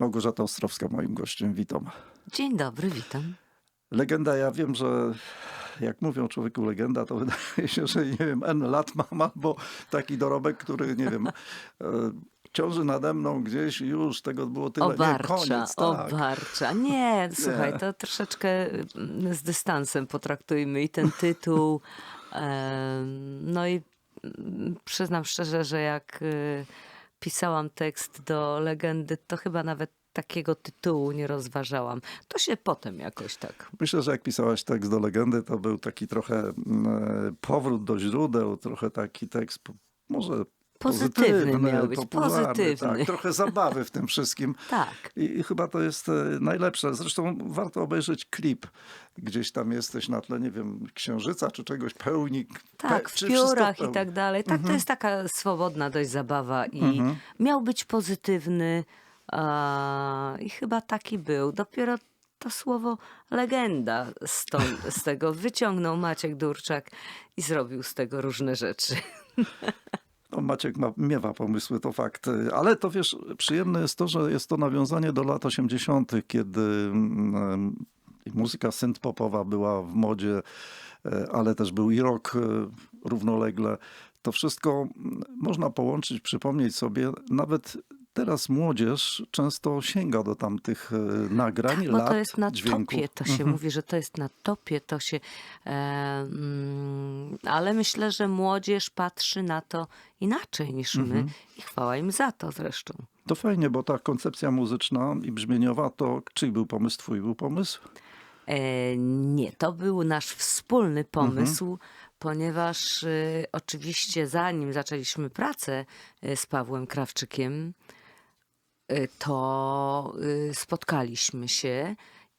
Małgorzata Ostrowska moim gościem. Witam. Dzień dobry, witam. Legenda, ja wiem, że jak mówią człowieku legenda, to wydaje się, że nie wiem, N lat mam albo taki dorobek, który, nie wiem, e, ciąży nade mną gdzieś i już tego było tyle. Obarcza, nie, koniec, tak. obarcza. Nie, słuchaj, to troszeczkę mm, z dystansem potraktujmy i ten tytuł. No i mm, przyznam szczerze, że jak y, pisałam tekst do legendy, to chyba nawet takiego tytułu nie rozważałam. To się potem jakoś tak. Myślę, że jak pisałaś tekst do legendy, to był taki trochę mm, e, powrót do źródeł, trochę taki tekst może Pozytywny pozytywny, miał być, popularny, pozytywny. Tak, trochę zabawy w tym wszystkim. Tak. I, I chyba to jest e, najlepsze. Zresztą warto obejrzeć klip. Gdzieś tam jesteś na tle, nie wiem, księżyca czy czegoś, pełnik. Tak, pe- w piórach i tak dalej. Tak, to jest taka swobodna dość zabawa i miał być pozytywny a, i chyba taki był. Dopiero to słowo legenda stąd, z tego wyciągnął Maciek Durczak i zrobił z tego różne rzeczy. No, Maciek ma, miewa pomysły, to fakt. Ale to wiesz, przyjemne jest to, że jest to nawiązanie do lat 80., kiedy mm, muzyka synth-popowa była w modzie, e, ale też był i rock e, równolegle. To wszystko mm, można połączyć, przypomnieć sobie. Nawet teraz młodzież często sięga do tamtych e, nagrań, Bo lat, to jest na dźwięków. topie, to się mówi, że to jest na topie, to się. E, mm, ale myślę, że młodzież patrzy na to inaczej niż my i chwała im za to zresztą. To fajnie, bo ta koncepcja muzyczna i brzmieniowa, to czyj był pomysł? Twój był pomysł? E, nie, to był nasz wspólny pomysł, ponieważ e, oczywiście zanim zaczęliśmy pracę e, z Pawłem Krawczykiem, to e, spotkaliśmy się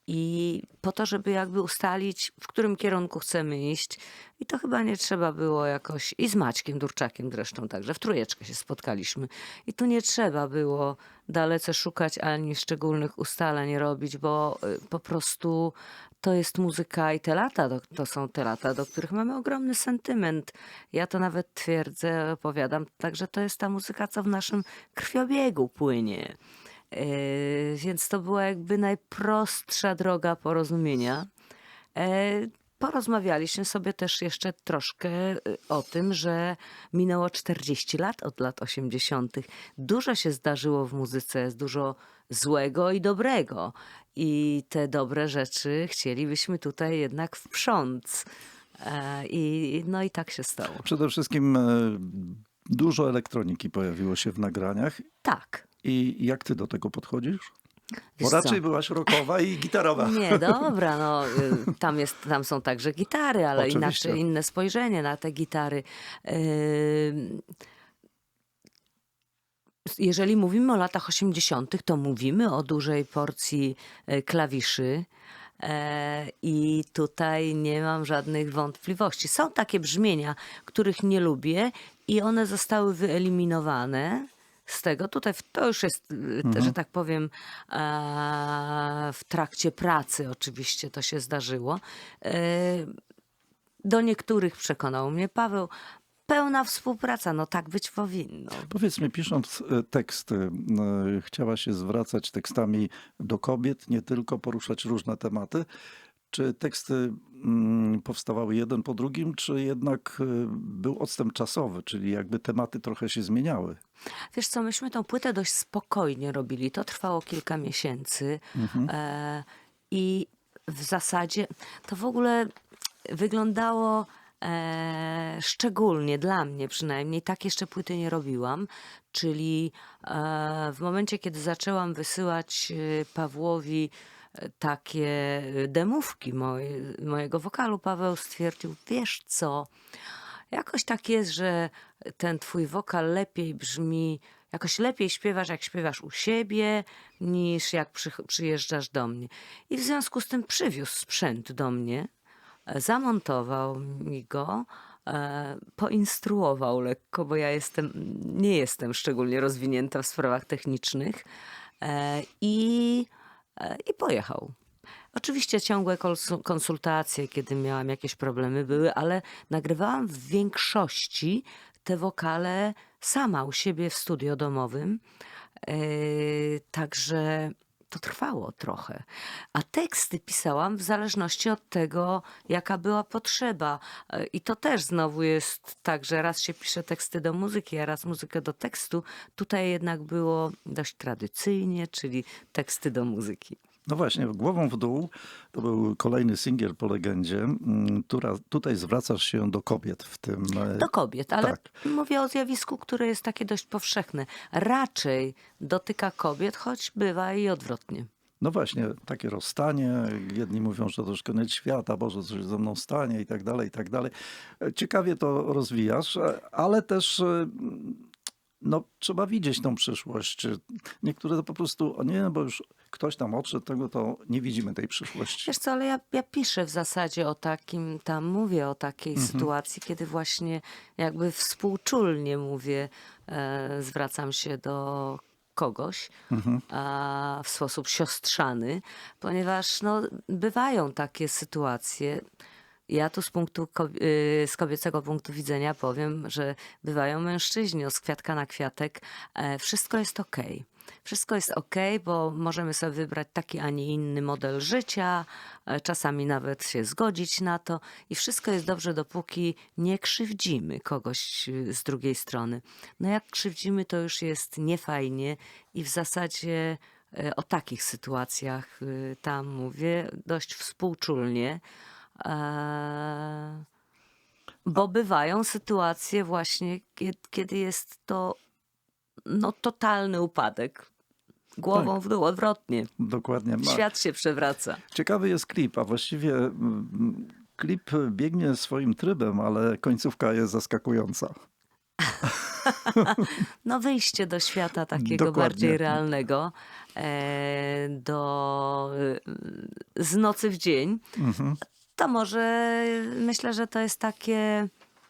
i po to, żeby jakby ustalić, w którym kierunku chcemy iść. I to chyba nie trzeba było jakoś, i z Maćkiem Durczakiem zresztą także, w trójeczkę się spotkaliśmy. I tu nie trzeba było dalece szukać ani szczególnych ustaleń robić, bo y, po prostu to jest muzyka i te lata, do, to są te lata, do których mamy ogromny sentyment. Ja to nawet twierdzę, opowiadam, także to jest ta muzyka, co w naszym krwiobiegu płynie. Yy, więc to była jakby najprostsza droga porozumienia. E, Porozmawialiśmy sobie też jeszcze troszkę y, o tym, że minęło 40 lat od lat 80. Dużo się zdarzyło w muzyce, jest dużo złego i dobrego. I te dobre rzeczy chcielibyśmy tutaj jednak wprząc. E, I, no i tak się stało. Przede wszystkim e, dużo elektroniki pojawiło się w nagraniach. Tak. I jak ty do tego podchodzisz? Bo Wiesz co? raczej byłaś rockowa i gitarowa. Nie, dobra, no y, tam, jest, tam są także gitary, ale Oczywiście. inaczej inne spojrzenie na te gitary. Ym, Jeżeli mówimy o latach 80., to mówimy o dużej porcji e, klawiszy. E, I tutaj nie mam żadnych wątpliwości. Są takie brzmienia, których nie lubię, i one zostały wyeliminowane z tego. Tutaj to już jest, y, że tak powiem, e, w trakcie pracy oczywiście to się zdarzyło. E, Do niektórych przekonał mnie Paweł. Pełna współpraca, no tak być powinno. Powiedz mi, pisząc e, teksty, e, chciałaś się zwracać tekstami do kobiet, nie tylko poruszać różne tematy. Czy teksty powstawały jeden po drugim, czy jednak e, był odstęp czasowy, czyli jakby tematy trochę się zmieniały? Wiesz co, myśmy tą płytę dość spokojnie robili. To trwało kilka miesięcy. E, I w zasadzie to w ogóle wyglądało e, szczególnie dla mnie przynajmniej. Tak jeszcze płyty nie robiłam. Czyli e, w momencie, kiedy zaczęłam wysyłać e, Pawłowi e, takie e, demówki moje, mojego wokalu, Paweł stwierdził, wiesz co, Jakoś tak jest, że ten twój wokal lepiej brzmi, jakoś lepiej śpiewasz, jak śpiewasz u siebie, niż jak przy, przyjeżdżasz do mnie. I w związku z tym przywiózł sprzęt do mnie, zamontował mi go, e, poinstruował lekko, bo ja jestem, nie jestem szczególnie rozwinięta w sprawach technicznych e, i, e, i pojechał. Oczywiście ciągłe konsu- konsultacje, kiedy miałam jakieś problemy, były, ale nagrywałam w większości te wokale sama u siebie w studio domowym. Także to trwało trochę. A teksty pisałam w zależności od tego, jaka była potrzeba. Yy, I to też znowu jest tak, że raz się pisze teksty do muzyki, a raz muzykę do tekstu. Tutaj jednak było dość tradycyjnie, czyli teksty do muzyki. No właśnie, głową w dół to był kolejny singiel po legendzie, mm, która tutaj zwracasz się do kobiet w tym. e, Do kobiet, ale Tak. mówię o zjawisku, które jest takie dość powszechne. Raczej dotyka kobiet, choć bywa i odwrotnie. No właśnie, takie rozstanie. Jedni mówią, że to już koniec świata, Boże, coś ze mną stanie i tak dalej, i tak dalej. E, Ciekawie to rozwijasz, e, ale też no, trzeba widzieć tą przyszłość. Niektóre to po prostu, o nie, bo już ktoś tam odszedł, tego to nie widzimy tej przyszłości. Wiesz co, ale ja, ja piszę w zasadzie o takim, tam mówię o takiej sytuacji, kiedy właśnie jakby współczulnie mówię, e, zwracam się do kogoś a, w sposób siostrzany, ponieważ no, bywają takie sytuacje. Ja tu z, punktu, y, z kobiecego punktu widzenia powiem, że bywają mężczyźni, o z kwiatka na kwiatek. E, wszystko jest okej. Wszystko jest ok, bo możemy sobie wybrać taki, a nie inny model życia, e, czasami nawet się zgodzić na to i wszystko jest dobrze, dopóki nie krzywdzimy kogoś y, z drugiej strony. No jak krzywdzimy, to już jest niefajnie i w zasadzie e, o takich sytuacjach tam mówię dość współczulnie. E, Bo bywają sytuacje właśnie, kie- kiedy jest to no, totalny upadek. Głową w dół, odwrotnie. Dokładnie. Świat się przewraca. Ciekawy jest klip, a właściwie mm, klip biegnie swoim trybem, ale końcówka jest zaskakująca. No wyjście do świata takiego Dokładnie. bardziej realnego, e, do, y, z nocy w dzień, Mhm. to może myślę, że to jest takie.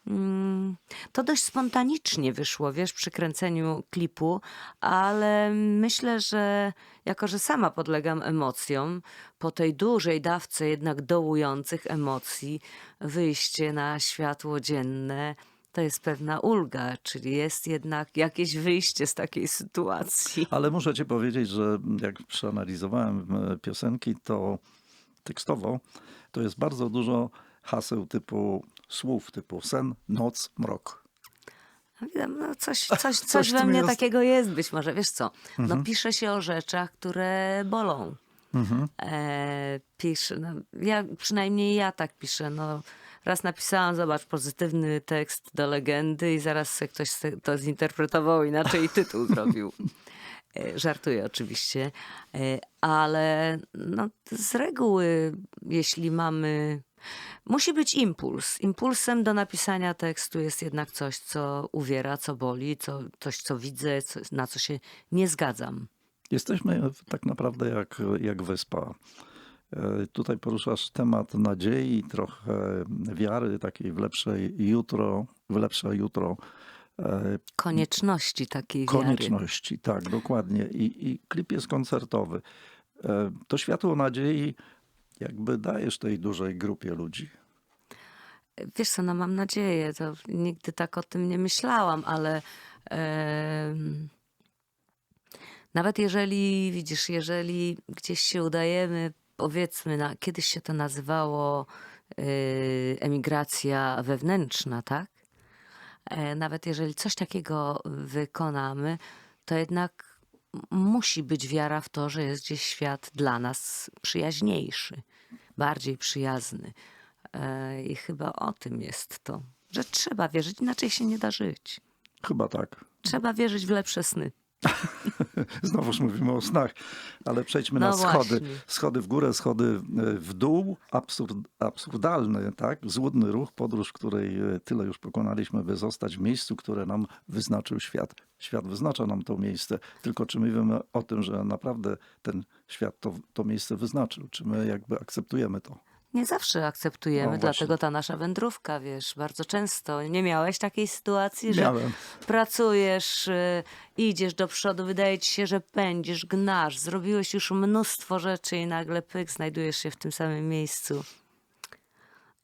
Mm, To dość spontanicznie wyszło, wiesz, przy kręceniu klipu, ale myślę, że jako, że sama podlegam emocjom, po tej dużej dawce jednak dołujących emocji, wyjście na światło dzienne to jest pewna ulga, czyli jest jednak jakieś wyjście z takiej sytuacji. Ale muszę ci powiedzieć, że jak przeanalizowałem e, piosenki, to tekstowo to jest bardzo dużo haseł typu słów typu sen, noc, mrok. No coś, coś, coś, Coś we mnie jest. takiego jest, być może. Wiesz co, no pisze się o rzeczach, które bolą. E, pisze, no, ja, przynajmniej ja tak piszę. No, raz napisałam, zobacz, pozytywny tekst do legendy i zaraz ktoś to zinterpretował inaczej i tytuł zrobił. E, Żartuję oczywiście, E, ale no, z reguły, jeśli mamy. Musi być impuls. Impulsem do napisania tekstu jest jednak coś, co uwiera, co boli, co, coś, co widzę, co, na co się nie zgadzam. Jesteśmy tak naprawdę jak, jak wyspa. E, Tutaj poruszasz temat nadziei, trochę wiary, takiej w lepsze jutro, w lepsze jutro, e, Konieczności takiej wiary. konieczności. Tak, dokładnie. I, I klip jest koncertowy. E, To światło nadziei jakby dajesz tej dużej grupie ludzi. Wiesz co, no mam nadzieję, to nigdy tak o tym nie myślałam, ale em, nawet jeżeli, widzisz, jeżeli gdzieś się udajemy, powiedzmy, na, kiedyś się to nazywało y, emigracja wewnętrzna, tak? E, nawet jeżeli coś takiego wykonamy, to jednak musi być wiara w to, że jest gdzieś świat dla nas przyjaźniejszy, bardziej przyjazny. E, I chyba o tym jest to, że trzeba wierzyć, inaczej się nie da żyć. Chyba tak. Trzeba wierzyć w lepsze sny. Znowuż mówimy o snach, ale przejdźmy No na schody. właśnie. Schody w górę, schody e, w dół. Absurd, absurdalny, tak? Złudny ruch, podróż, której e, tyle już pokonaliśmy, by zostać w miejscu, które nam wyznaczył świat. Świat wyznacza nam to miejsce, tylko czy my wiemy o tym, że naprawdę ten świat to, to miejsce wyznaczył? Czy my jakby akceptujemy to? Nie zawsze akceptujemy, No właśnie. dlatego ta nasza wędrówka, wiesz, bardzo często. Nie miałeś takiej sytuacji, że Miałem. pracujesz, y, idziesz do przodu, wydaje ci się, że pędzisz, gnasz, zrobiłeś już mnóstwo rzeczy i nagle pyk, znajdujesz się w tym samym miejscu.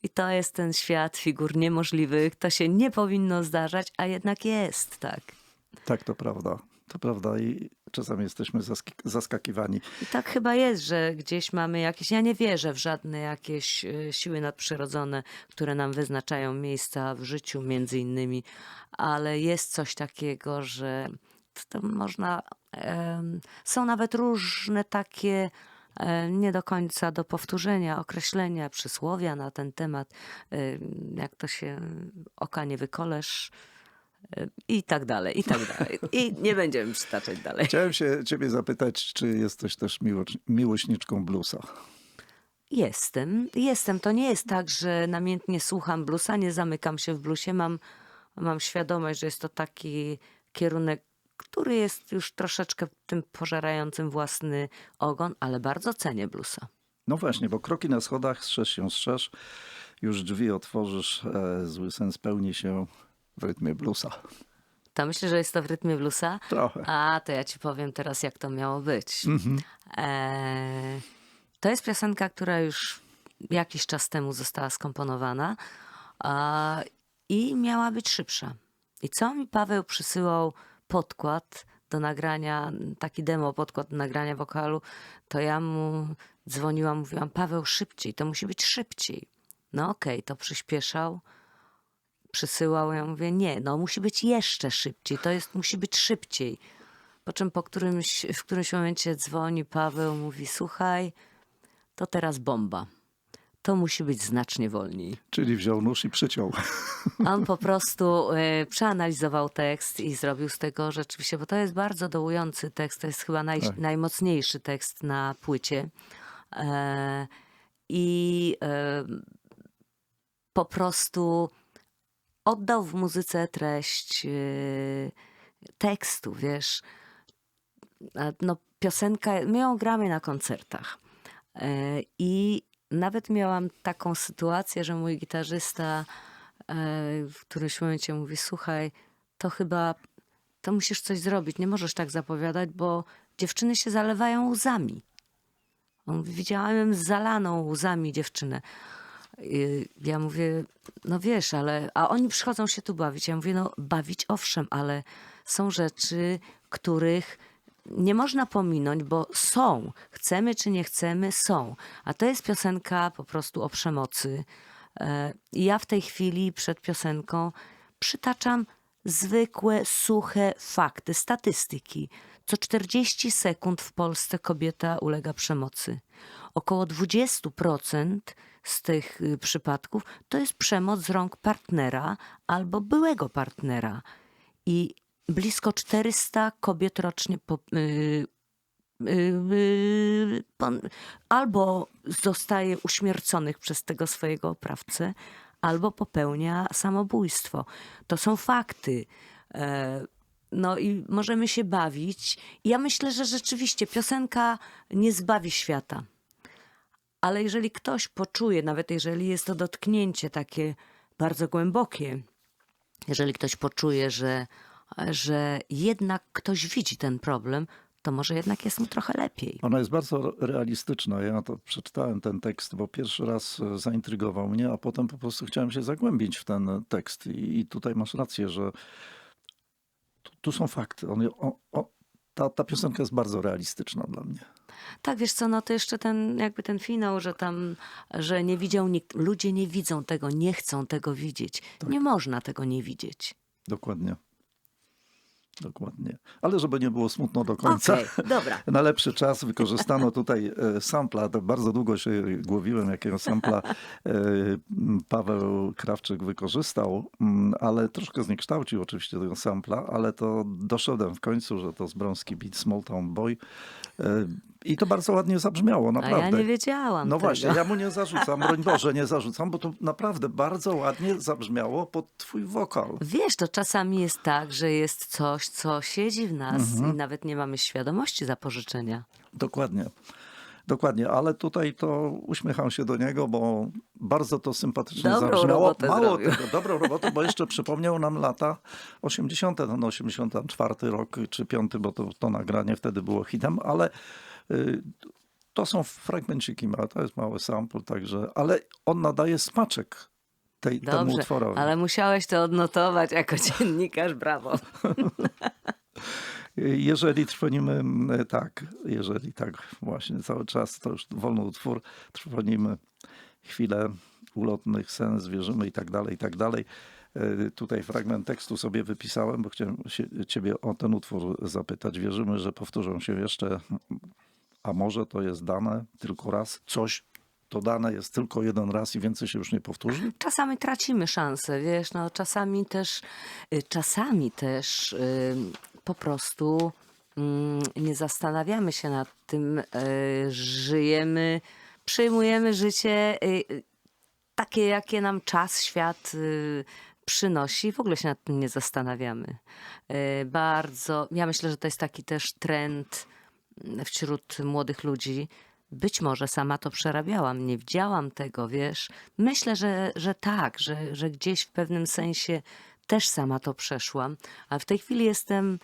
I to jest ten świat figur niemożliwych. To się nie powinno zdarzać, a jednak jest, tak. Tak, to prawda. To prawda i czasami jesteśmy zaski- zaskakiwani. I tak chyba jest, że gdzieś mamy jakieś. Ja nie wierzę w żadne jakieś e, siły nadprzyrodzone, które nam wyznaczają miejsca w życiu, między innymi, ale jest coś takiego, że to można. są nawet różne takie. e, Nie do końca do powtórzenia określenia, przysłowia na ten temat, em, jak to się oka nie wykolesz e, i tak dalej, i tak dalej. I nie będziemy przytaczać dalej. Chciałem się ciebie zapytać, czy jesteś też miło- miłośniczką bluesa? Jestem, jestem. To nie jest tak, że namiętnie słucham bluesa, nie zamykam się w bluesie. Mam, mam świadomość, że jest to taki kierunek, który jest już troszeczkę tym pożerającym własny ogon, ale bardzo cenię bluesa. No właśnie, bo kroki na schodach, strzeż się, strzeż, już drzwi otworzysz, e, zły sen spełni się w rytmie bluesa. To myślę, że jest to w rytmie bluesa. Trochę. A, to ja ci powiem teraz, jak to miało być. E, to jest piosenka, która już jakiś czas temu została skomponowana a, i miała być szybsza. I co mi Paweł przysyłał podkład do nagrania, taki demo podkład do nagrania wokalu, to ja mu dzwoniłam, mówiłam, Paweł szybciej, to musi być szybciej. No okej, to przyspieszał przysyłał, ja mówię, nie, no musi być jeszcze szybciej, to jest, musi być szybciej. Po czym po którymś, w którymś momencie dzwoni Paweł, mówi, słuchaj, to teraz bomba. To musi być znacznie wolniej. Czyli wziął nóż i przyciął. On po prostu e, przeanalizował tekst i zrobił z tego rzeczywiście, bo to jest bardzo dołujący tekst, to jest chyba naj, Tak. najmocniejszy tekst na płycie. E, I e, po prostu oddał w muzyce treść e, tekstu, wiesz. No, piosenka, my ją gramy na koncertach. E, I nawet miałam taką sytuację, że mój gitarzysta e, w którymś momencie mówi: Słuchaj, to chyba to musisz coś zrobić. Nie możesz tak zapowiadać, bo dziewczyny się zalewają łzami. On widziałem zalaną łzami dziewczynę. Ja mówię, no wiesz, ale. A oni przychodzą się tu bawić. Ja mówię, no bawić owszem, ale są rzeczy, których nie można pominąć, bo są. Chcemy czy nie chcemy, są. A to jest piosenka po prostu o przemocy. E, I ja w tej chwili przed piosenką przytaczam zwykłe, suche fakty, statystyki. Co 40 sekund w Polsce kobieta ulega przemocy. Około 20% z tych y, przypadków to jest przemoc z rąk partnera albo byłego partnera. I blisko 400 kobiet rocznie po, y, y, pon- albo zostaje uśmierconych przez tego swojego oprawcę, albo popełnia samobójstwo. To są fakty. E, No i możemy się bawić. Ja myślę, że rzeczywiście piosenka nie zbawi świata. Ale jeżeli ktoś poczuje, nawet jeżeli jest to dotknięcie takie bardzo głębokie, jeżeli ktoś poczuje, że, że jednak ktoś widzi ten problem, to może jednak jest mu trochę lepiej. Ona jest bardzo realistyczna. Ja to przeczytałem ten tekst, bo pierwszy raz e, zaintrygował mnie, a potem po prostu chciałem się zagłębić w ten tekst. I, tutaj masz rację, że tu, tu są fakty. On, ta, ta piosenka jest bardzo realistyczna dla mnie. Tak, wiesz co, no to jeszcze ten, jakby ten finał, że tam, że nie widział nikt. Ludzie nie widzą tego, nie chcą tego widzieć. Nie można tego nie widzieć. Dokładnie. Dokładnie. Ale żeby nie było smutno do końca. Okej, dobra. Na lepszy czas wykorzystano tutaj e, sampla. To bardzo długo się głowiłem, jakiego sampla e, Paweł Krawczyk wykorzystał, m, ale troszkę zniekształcił oczywiście tego sampla, ale to doszedłem w końcu, że to Zbrąski Beat Small Town Boy. I to bardzo ładnie zabrzmiało, A naprawdę. ja nie wiedziałam No tego. właśnie, ja mu nie zarzucam, broń Boże, nie zarzucam, bo to naprawdę bardzo ładnie zabrzmiało pod twój wokal. Wiesz, to czasami jest tak, że jest coś, co siedzi w nas Mhm. i nawet nie mamy świadomości zapożyczenia. Dokładnie. Dokładnie, ale tutaj to uśmiecham się do niego, bo bardzo to sympatycznie Dobrą zabrzmiało. Mało zrobił. tego, dobrą robotę, bo jeszcze przypomniał nam lata 80., ten 84 rok czy 5, bo to, to nagranie wtedy było hitem, ale to są fragmenciki małe, to jest mały sample, także, ale on nadaje smaczek tej, temu Dobrze, utworowi. ale musiałeś to odnotować jako dziennikarz, brawo. Jeżeli trwonimy, mm, tak, jeżeli tak właśnie cały czas, to już wolny utwór, trwonimy chwilę ulotnych, sens, wierzymy i tak dalej, i tak dalej. E, Tutaj fragment tekstu sobie wypisałem, bo chciałem się, ciebie o ten utwór zapytać. Wierzymy, że powtórzą się jeszcze, a może to jest dane tylko raz, coś to dane jest tylko jeden raz i więcej się już nie powtórzy? Czasami tracimy szansę, wiesz, no czasami też, y, czasami też y, po prostu mm, nie zastanawiamy się nad tym, y, żyjemy, przyjmujemy życie takie, jakie nam czas, świat przynosi. W ogóle się nad tym nie zastanawiamy. Bardzo, ja myślę, że to jest taki też trend wśród młodych ludzi. Być może sama to przerabiałam, nie widziałam tego, wiesz. Myślę, że, że tak, że, że gdzieś w pewnym sensie też sama to przeszłam, a w tej chwili jestem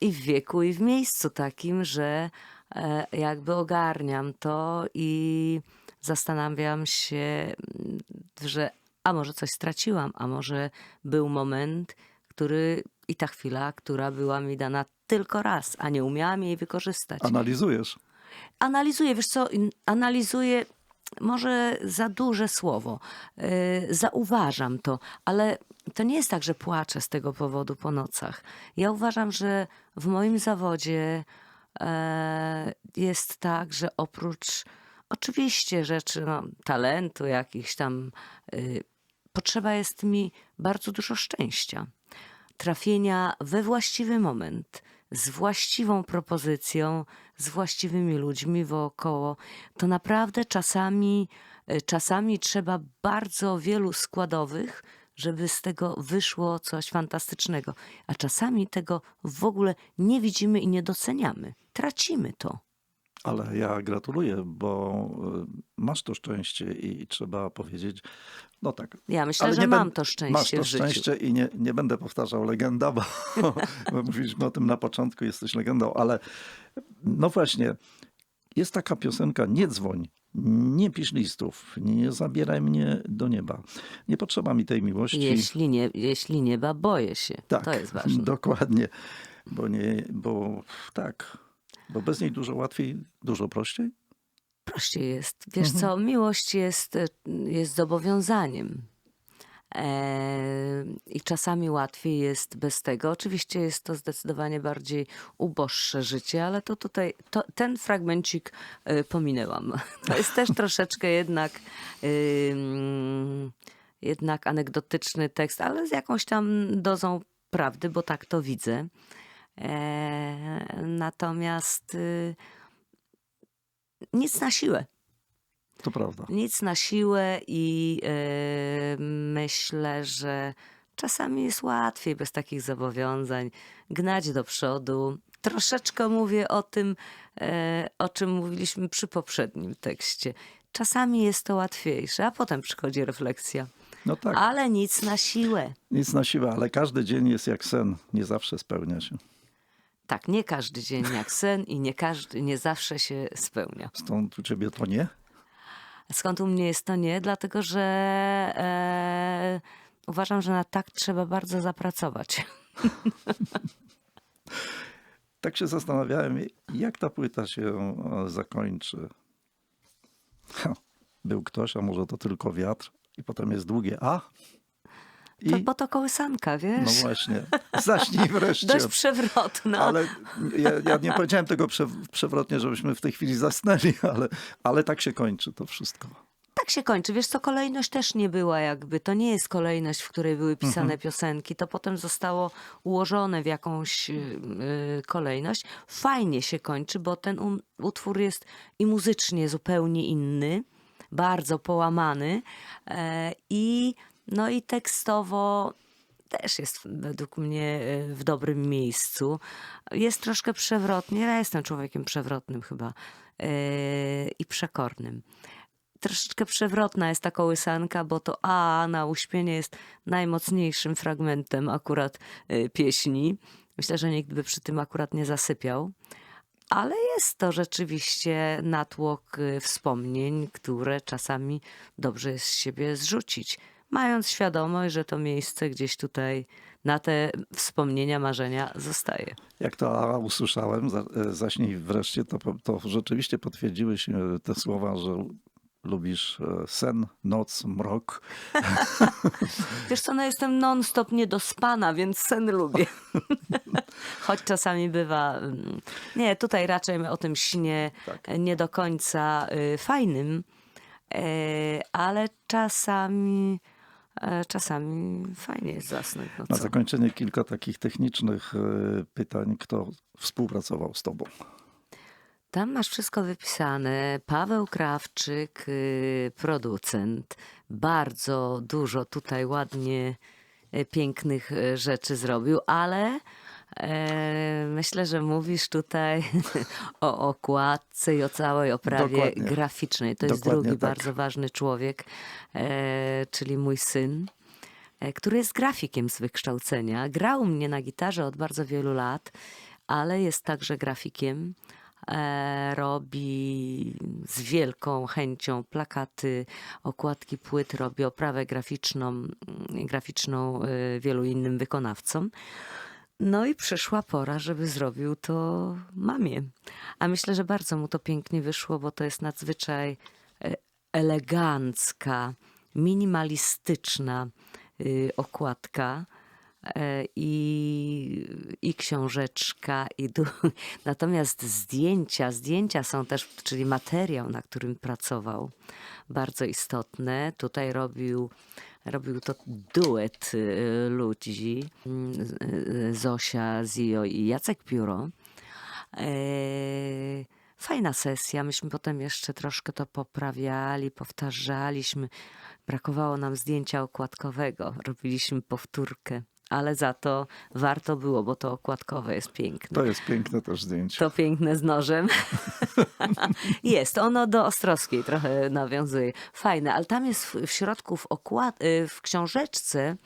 i w wieku, i w miejscu takim, że e, jakby ogarniam to i zastanawiam się, mm, że a może coś straciłam, a może był moment, który i ta chwila, która była mi dana tylko raz, a nie umiałam jej wykorzystać Analizujesz. analizuję, wiesz co, analizuję może za duże słowo. Yy, zauważam to, ale to nie jest tak, że płaczę z tego powodu po nocach. Ja uważam, że w moim zawodzie e, jest tak, że oprócz oczywiście rzeczy, no, talentu jakichś tam, y, potrzeba jest mi bardzo dużo szczęścia trafienia we właściwy moment, z właściwą propozycją, z właściwymi ludźmi wokoło, to naprawdę czasami, e, czasami trzeba bardzo wielu składowych, żeby z tego wyszło coś fantastycznego. A czasami tego w ogóle nie widzimy i nie doceniamy. Tracimy to. Ale ja gratuluję, bo y, masz to szczęście i trzeba powiedzieć, no tak. Ja myślę, że mam to szczęście Masz to szczęście i nie, nie będę powtarzał legenda, bo, bo mówiliśmy o tym na początku, jesteś legendą, ale no właśnie, jest taka piosenka, nie dzwoń, nie pisz listów, nie zabieraj mnie do nieba. Nie potrzeba mi tej miłości. Jeśli, nie, jeśli nieba, boję się. tak, To jest ważne. dokładnie, bo nie, bo tak, bo bez niej dużo łatwiej, dużo prościej. prościej jest. Wiesz Mhm. co, miłość jest, jest zobowiązaniem. E, I czasami łatwiej jest bez tego. Oczywiście jest to zdecydowanie bardziej uboższe życie, ale to tutaj, to, ten fragmencik e, pominęłam. To jest też troszeczkę jednak, jednak anegdotyczny tekst, ale z jakąś tam dozą prawdy, bo tak to widzę. E, natomiast y, nic na siłę. To prawda. Nic na siłę i e, myślę, że czasami jest łatwiej bez takich zobowiązań gnać do przodu. Troszeczkę mówię o tym, e, o czym mówiliśmy przy poprzednim tekście. Czasami jest to łatwiejsze, a potem przychodzi refleksja. No tak. Ale nic na siłę. Nic na siłę, ale każdy dzień jest jak sen, nie zawsze spełnia się. Tak, nie każdy dzień jak sen i nie każdy, nie zawsze się spełnia. Stąd u ciebie to nie? Skąd u mnie jest to nie? Dlatego, że e, uważam, że na tak trzeba bardzo zapracować. Tak się zastanawiałem, jak ta płyta się e, zakończy. Był ktoś, a może to tylko wiatr, i potem jest długie A. I To, bo to kołysanka, wiesz? no właśnie, zaśnij wreszcie. Dość przewrotna. Ale ja, ja nie powiedziałem tego prze, przewrotnie, żebyśmy w tej chwili zasnęli, ale, ale tak się kończy to wszystko. Tak się kończy. Wiesz co, kolejność też nie była jakby. To nie jest kolejność, w której były pisane Mhm. piosenki. To potem zostało ułożone w jakąś y, y, kolejność. Fajnie się kończy, bo ten utwór jest i muzycznie zupełnie inny, bardzo połamany e, i no i tekstowo też jest według mnie e, w dobrym miejscu. Jest troszkę przewrotnie. Ja jestem człowiekiem przewrotnym chyba e, i przekornym troszeczkę przewrotna jest ta kołysanka, bo to A na uśpienie jest najmocniejszym fragmentem akurat y, pieśni. Myślę, że nikt by przy tym akurat nie zasypiał. Ale jest to rzeczywiście natłok wspomnień, które czasami dobrze jest z siebie zrzucić. Mając świadomość, że to miejsce gdzieś tutaj na te wspomnienia, marzenia zostaje. Jak to usłyszałem, za- e, zaśnij wreszcie, to, to rzeczywiście potwierdziły się te słowa, że lubisz e, sen, noc, mrok. Wiesz co, no jestem non-stop niedospana, więc sen lubię. Choć czasami bywa... mm, Nie, tutaj raczej o tym śnie Tak. nie do końca y, fajnym, e, ale czasami... Czasami fajnie jest zasnąć. No Na zakończenie kilka takich technicznych e, pytań. Kto współpracował z tobą? Tam masz wszystko wypisane. Paweł Krawczyk, y, producent. Bardzo dużo tutaj ładnie y, pięknych y, rzeczy zrobił, ale myślę, że mówisz tutaj o okładce i o całej oprawie Dokładnie. graficznej. To jest Dokładnie drugi tak. bardzo ważny człowiek, e, czyli mój syn e, który jest grafikiem z wykształcenia. Grał mnie na gitarze od bardzo wielu lat, ale jest także grafikiem. E, robi z wielką chęcią plakaty, okładki płyt, robi oprawę graficzną, graficzną e, wielu innym wykonawcom. No i przyszła pora, żeby zrobił to mamie. A myślę, że bardzo mu to pięknie wyszło, bo to jest nadzwyczaj e, elegancka, minimalistyczna y, okładka. e, I, i książeczka, i du... natomiast zdjęcia, zdjęcia są też, czyli materiał, na którym pracował, bardzo istotne. Tutaj robił, robił to duet y, ludzi, z- y, Zosia, Zio i Jacek Pióro. E, Fajna sesja. Myśmy potem jeszcze troszkę to poprawiali, powtarzaliśmy. Brakowało nam zdjęcia okładkowego. Robiliśmy powtórkę, ale za to warto było, bo to okładkowe jest piękne. To jest piękne też zdjęcie. To piękne z nożem. jest. Ono do Ostrowskiej trochę nawiązuje. Fajne, ale tam jest w, środku, w, okład, y, w książeczce,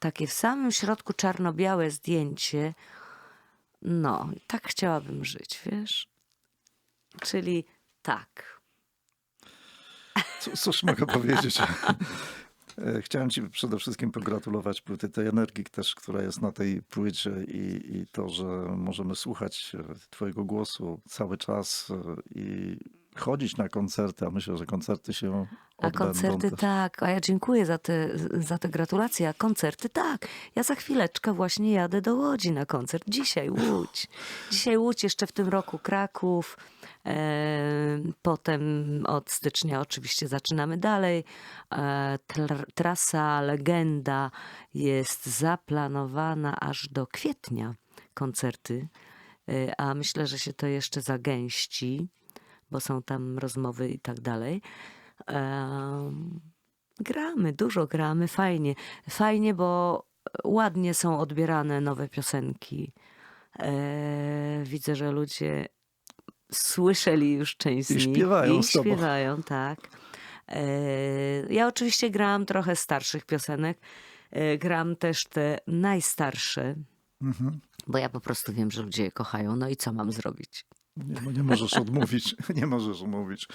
takie w samym środku czarno-białe zdjęcie. No, tak chciałabym żyć, wiesz? Czyli tak. Cóż mogę powiedzieć? E, Chciałem Ci przede wszystkim pogratulować płyty, tej energii też, która jest na tej płycie i, i to, że możemy słuchać e, Twojego głosu cały czas e, i chodzić na koncerty, a myślę, że koncerty się A odbędą koncerty też. tak, a ja dziękuję za te, za te gratulacje, a koncerty tak. Ja za chwileczkę właśnie jadę do Łodzi na koncert. Dzisiaj Łódź. Dzisiaj Łódź, jeszcze w tym roku Kraków. E, potem od stycznia oczywiście zaczynamy dalej. E, tr- trasa Legenda jest zaplanowana aż do kwietnia koncerty, E, a myślę, że się to jeszcze zagęści, bo są tam rozmowy i tak dalej. Gramy, dużo gramy, fajnie. Fajnie, bo ładnie są odbierane nowe piosenki. E, widzę, że ludzie słyszeli już część z I nich. śpiewają I z tobą. śpiewają, tak. E, ja oczywiście gram trochę starszych piosenek. E, gram też te najstarsze, Mhm. bo ja po prostu wiem, że ludzie je kochają. No i co mam zrobić? Nie, no nie możesz odmówić. Nie możesz odmówić.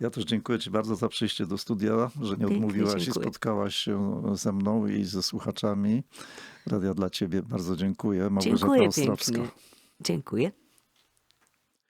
Ja też dziękuję Ci bardzo za przyjście do studia, że nie Pięknie odmówiłaś i spotkałaś się ze mną i ze słuchaczami. Radia dla Ciebie bardzo dziękuję. Małgorzata Dziękuję Ostrowska. pięknie. Dziękuję.